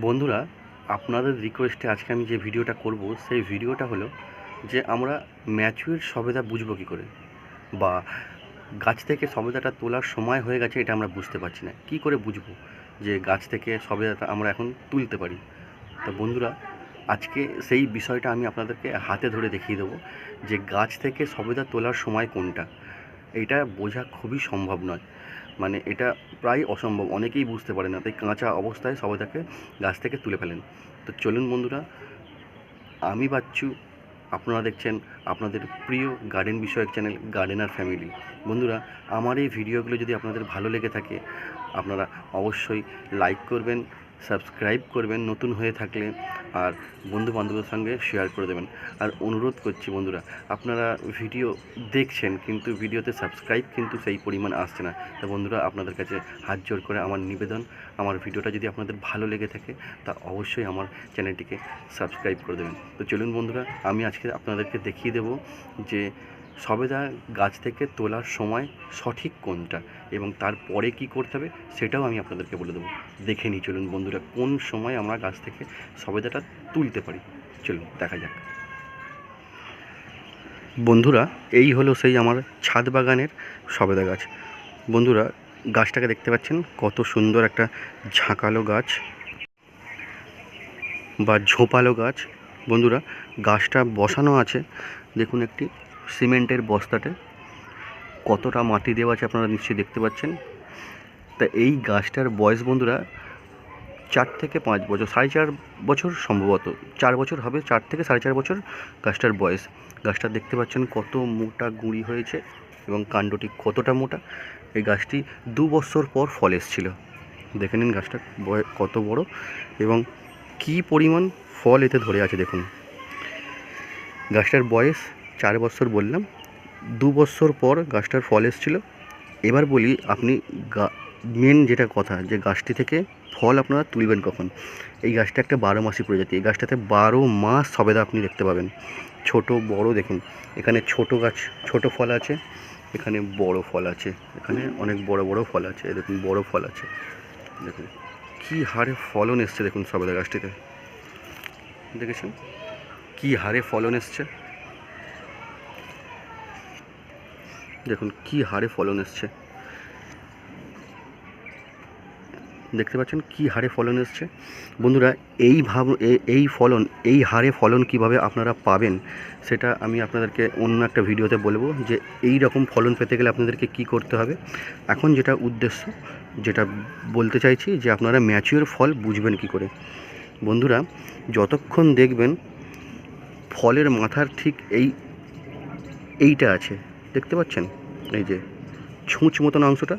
বন্ধুরা, আপনাদের রিকোয়েস্টে আজকে আমি যে ভিডিওটা করব, সেই ভিডিওটা হলো যে আমরা ম্যাচুয়ার সবেদা বুঝব কী করে? বা গাছ থেকে সবেদাটা তোলার সময় হয়ে গেছে এটা আমরা বুঝতে পারছি না। কী করে বুঝব যে গাছ থেকে সবেদাটা আমরা এখন তুলতে পারি? তো বন্ধুরা, আজকে সেই বিষয়টা আমি আপনাদেরকে হাতে ধরে দেখিয়ে দেবো যে গাছ থেকে সবেদা তোলার সময় কোনটা। এটা বোঝা খুবই সম্ভব নয়। মানে এটা প্রায় অসম্ভব। অনেকেই বুঝতে পারে না। তাই কাঁচা অবস্থায় সবাই তাকে গাছ থেকে তুলে ফেলেন। তো চলুন বন্ধুরা, আমি বাচ্চু, আপনারা দেখছেন আপনাদের প্রিয় গার্ডেন বিষয়ক চ্যানেল গার্ডেনার ফ্যামিলি বন্ধুরা, আমার এই ভিডিওগুলো যদি আপনাদের ভালো লেগে থাকে, আপনারা অবশ্যই লাইক করবেন সাবস্ক্রাইব করবেন, নতুন হয়ে থাকলে আর বন্ধু বান্ধবের সঙ্গে শেয়ার করে দেবেন। আর অনুরোধ করছি বন্ধুরা, আপনারা ভিডিও দেখছেন কিন্তু ভিডিওতে সাবস্ক্রাইব কিন্তু সেই পরিমাণ আসছে না। তো বন্ধুরা, আপনাদের কাছে হাত জোর করে আমার নিবেদন, আমার ভিডিওটা যদি আপনাদের ভালো লেগে থাকে, তা অবশ্যই আমার চ্যানেলটিকে সাবস্ক্রাইব করে দেবেন। তো চলুন বন্ধুরা, আমি আজকে আপনাদেরকে দেখিয়ে দেব যে সবেদা গাছ থেকে তোলার সময় সঠিক কোনটা এবং তারপরে কি করতে হবে সেটাও আমি আপনাদেরকে বলে দেবো। দেখে নিই, চলুন বন্ধুরা, কোন সময় আমরা গাছ থেকে সবেদাটা তুলতে পারি? চলুন, দেখা যাক। বন্ধুরা, এই হলো সেই আমার ছাদ বাগানের সবেদা গাছ। বন্ধুরা, গাছটাকে দেখতে পাচ্ছেন, কত সুন্দর একটা ঝাঁকালো গাছ বা ঝোপালো গাছ। বন্ধুরা, গাছটা বসানো আছে। দেখুন একটি সিমেন্টের বস্তাতে কতটা মাটি দেওয়া আছে আপনারা নিশ্চয়ই দেখতে পাচ্ছেন। তা এই গাছটার বয়স বন্ধুরা চার থেকে পাঁচ বছর, সাড়ে চার বছর সম্ভবত, চার বছর হবে, চার থেকে সাড়ে চার বছর গাছটার বয়স। গাছটা দেখতে পাচ্ছেন কত মোটা গুঁড়ি হয়েছে এবং কাণ্ডটি কতটা মোটা। এই গাছটি দু বছর পর ফল এসেছিল। দেখে নিন গাছটা কত বড় এবং কি পরিমাণ ফল এতে ধরে আছে দেখুন। গাছটার বয়স চার বছর বললাম, দু বছর পর গাছটার ফল এসেছিল। এবার বলি, আপনি গা, মেন যেটা কথা, যে গাছটি থেকে ফল আপনারা তুলবেন কখন? এই গাছটা একটা বারো মাসি প্রজাতি, এই গাছটাতে বারো মাস সবেদা আপনি দেখতে পাবেন। ছোট, বড় দেখুন, এখানে ছোট গাছ, ছোট ফল আছে, এখানে বড় ফল আছে, এখানে অনেক বড় বড় ফল আছে দেখুন বড় ফল আছে, দেখুন কী হারে ফলন এসছে দেখুন সবেদা গাছটিতে। দেখেছেন? কী হারে ফলন এসছে? দেখুন কী হারে ফলন এসছে। দেখতে পাচ্ছেন কী হারে ফলন এসছে। বন্ধুরা, এই ভাব এই ফলন, এই হারে ফলন কীভাবে আপনারা পাবেন, সেটা আমি আপনাদেরকে অন্য একটা ভিডিওতে বলব যে এই রকম ফলন পেতে গেলে আপনাদেরকে কি করতে হবে। এখন যেটা উদ্দেশ্য, যেটা বলতে চাইছি যে আপনারা ম্যাচিওর ফল বুঝবেন কি করে। বন্ধুরা, যতক্ষণ দেখবেন ফলের মাথার ঠিক এই, এইটা আছে দেখতে পাচ্ছেন? এই যে ছুঁচ মতন অংশটা।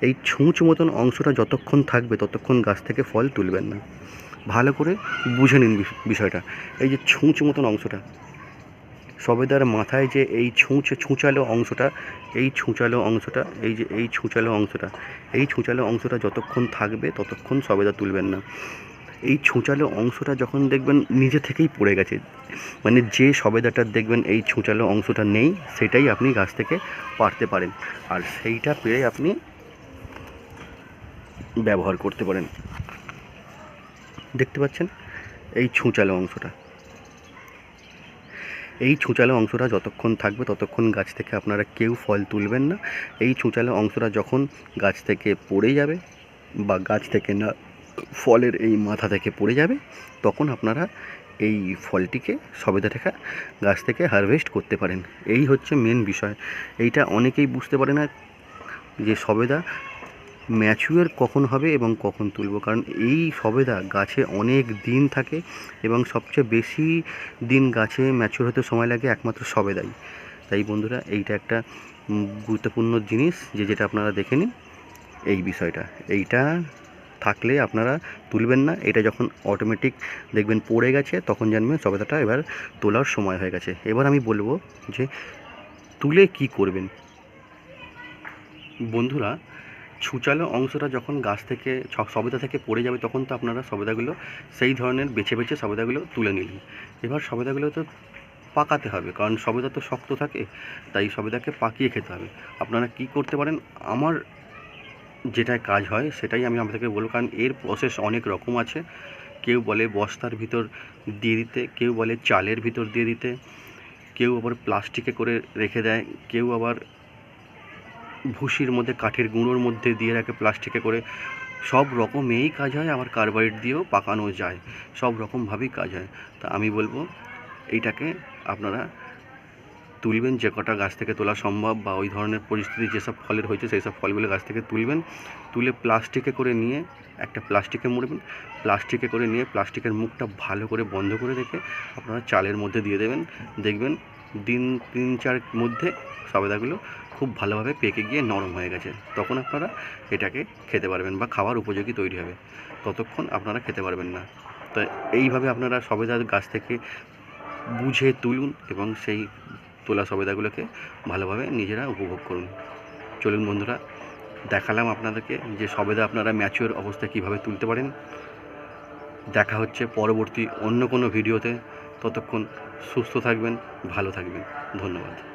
এই ছুঁচ মতন অংশটা যতক্ষণ থাকবে ততক্ষণ গাছ থেকে ফল তুলবেন না। ভালো করে বুঝে নিন বিষ- বিষয়টা। এই যে ছুঁচ মতন অংশটা। সবেদার মাথায় যে এই ছুঁচ ছুঁচালো অংশটা, এই ছুঁচালো অংশটা, এই যে এই ছুঁচালো অংশটা, এই ছুঁচালো অংশটা যতক্ষণ থাকবে ততক্ষণ সবেদা তুলবেন না। এই ছুঁচালো অংশটা যখন দেখবেন নিজে থেকেই পড়ে গেছে মানে যে সবেদাটার দেখবেন এই ছুঁচালো অংশটা নেই, সেটাই আপনি গাছ থেকে পারতে পারেন। আর সেইটা পেয়ে আপনি ব্যবহার করতে পারেন। দেখতে পাচ্ছেন? এই ছুঁচালো অংশটা। এই ছুঁচালো অংশটা যতক্ষণ থাকবে ততক্ষণ গাছ থেকে আপনারা কেউ ফল তুলবেন না। এই ছুঁচালো অংশটা যখন গাছ থেকে পড়ে যাবে বা গাছ থেকে না ফলের এই মাথা থেকে পড়ে যাবে, তখন আপনারা এই ফলটিকে সবেদা থেকে গাছ থেকে হারভেস্ট করতে পারেন। এই হচ্ছে মেন বিষয়। এইটা অনেকেই বুঝতে পারে না যে সবেদা ম্যাচুয়ার কখন হবে এবং কখন তুলব। কারণ এই সবেদা গাছে অনেক দিন থাকে এবং সবচেয়ে বেশি দিন গাছে ম্যাচুর হতে সময় লাগে একমাত্র সবেদাই। তাই বন্ধুরা, এইটা একটা গুরুত্বপূর্ণ জিনিস যে যেটা আপনারা দেখে নিন এই বিষয়টা। এইটা থাকলে আপনারা তুলবেন না। এটা যখন অটোমেটিক দেখবেন পড়ে গেছে, তখন জানবেন সবেদাটা এবার তোলার সময় হয়ে গেছে। এবার আমি বলব যে, তুলে কি করবেন? বন্ধুরা, ছুচালো অংশটা যখন গাছ থেকে সবেদা থেকে পড়ে যাবে, তখন তো আপনারা সবেদাগুলো সেই ধরনের বেছে বেছে সবেদাগুলো তুলে নিলেন। এবার সবেদাগুলো তো পাকাতে হবে, কারণ সবেদা তো শক্ত থাকে, তাই সবেদাকে পাকিয়ে খেতে হবে। আপনারা কি করতে পারেন? আমার যেটায় কাজ হয়, সেটাই আমি আপনাদেরকে বলব। কারণ এর প্রসেস অনেক রকম আছে। কেউ বলে বস্তার ভিতর দিয়ে দিতে, কেউ বলে চালের ভিতর দিয়ে দিতে, কেউ আবার প্লাস্টিকে করে রেখে দেয়, কেউ আবার ভুসির মধ্যে, কাঠের গুঁড়োর মধ্যে দিয়ে রাখে প্লাস্টিকে করে। সব রকমেই কাজ হয়, আবার কার্বাইড দিয়েও পাকানো যায়। সব রকমভাবেই কাজ হয়। তা আমি বলব, এইটাকে আপনারা তুলবেন, যে কটা গাছ থেকে তোলা সম্ভব বা ওই ধরনের পরিস্থিতি যেসব ফলের হয়েছে সেই সব ফলগুলো গাছ থেকে তুলবেন। তুলে প্লাস্টিকে করে নিয়ে একটা প্লাস্টিকে মুড়বেন। প্লাস্টিকে করে নিয়ে প্লাস্টিকের মুখটা ভালো করে বন্ধ করে রেখে আপনারা চালের মধ্যে দিয়ে দেবেন। দেখবেন দিন তিন চার মধ্যে সবেদাগুলো খুব ভালোভাবে পেকে গিয়ে নরম হয়ে গেছে। তখন আপনারা এটাকে খেতে পারবেন বা খাওয়ার উপযোগী তৈরি হবে। ততক্ষণ আপনারা খেতে পারবেন না। তো এইভাবে আপনারা সবেদার গাছ থেকে বুঝে তুলুন এবং সেই তোলা সবেদাগুলোকে ভালোভাবে নিজেরা উপভোগ করুন। চলুন বন্ধুরা, দেখালাম আপনাদেরকে যে সবেদা আপনারা ম্যাচিওর অবস্থায় কীভাবে তুলতে পারেন। দেখা হচ্ছে পরবর্তী অন্য কোনো ভিডিওতে। ততক্ষণ সুস্থ থাকবেন, ভালো থাকবেন। ধন্যবাদ।